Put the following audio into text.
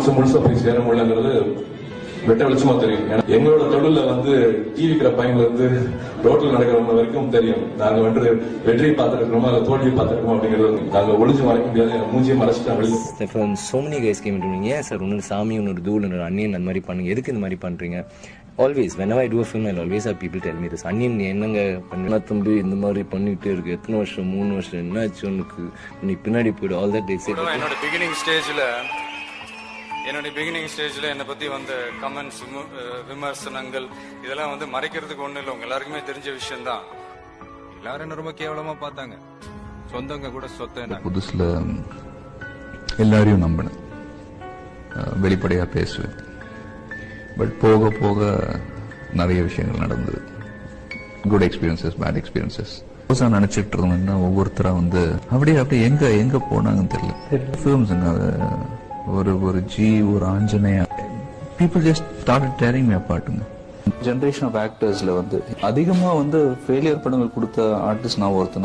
Audience முழுசா போய் சேர முடியலங்கிறது வெட்ட வெளிச்சமா தெரியும் எங்களோட தொழில வந்து டிவி பையன்ல இருந்து ரோட்ல நடக்கிறவங்க வரைக்கும் தெரியும். நாங்க வந்து வெற்றியை பார்த்திருக்கோமா இல்ல தோல்வியை பார்த்திருக்கோம் அப்படிங்கிறது நாங்க ஒளிஞ்சு மறைக்க முடியாது மூஞ்சியை மறைச்சிட்டா வெளியே இப்போ சோ மெனி கைஸ் கேம் ஏன் சார் ஒன்று சாமி ஒன்று தூள் ஒன்று அன்னியன் அந்த மாதிரி பண்ணுங்க. எதுக்கு இந்த மாதிரி பண்றீங்க? Always when I do film I always are people tell me this Anniyan நீ என்னங்க பண்ண தம்பி இந்த மாதிரி பண்ணிட்டே இருக்கு? எத்தனை வருஷம்? மூணு வருஷம்? என்ன ஆச்சு உனக்கு? நீ பின்னாடி போயிடு. ஆல் தட் டேஸ் என்னோட பிகினிங் ஸ்டேஜில் என்னோட பிகினிங் ஸ்டேஜில் என்னை பற்றி வந்த கமெண்ட்ஸ் விமர்சனங்கள் இதெல்லாம் வந்து மறைக்கிறதுக்கு ஒன்றும் இல்லை. உங்க எல்லாருக்குமே தெரிஞ்ச விஷயம்தான். எல்லாரும் என்ன ரொம்ப கேவலமாக பார்த்தாங்க. சொந்தங்க கூட சொத்தை புதுசுல எல்லாரையும் நம்பினேன். அஹ் வெளிப்படையா பேசுவேன். பட் போக போக நிறைய விஷயங்கள் நடந்தது. குட் எக்ஸ்பீரியன்சஸ் பேட் எக்ஸ்பீரியன்சஸ் புதுசா நினைச்சிட்டு இருந்தோம்னா ஒவ்வொருத்தரா வந்து அப்படியே அப்படியே எங்க எங்க போனாங்கன்னு தெரியல. ஃபிலிம்ஸுங்க அது ஒரு ஒரு ஜி ஒரு Anjaneya. People just start daring me பாட்டுங்க ஜென்ரேஷன் ஆஃப் ஆக்டர்ஸ்ல வந்து அதிகமா வந்து ஃபெயிலியர் படங்கள் கொடுத்த ஆர்டிஸ்ட் நான் ஒருத்தன்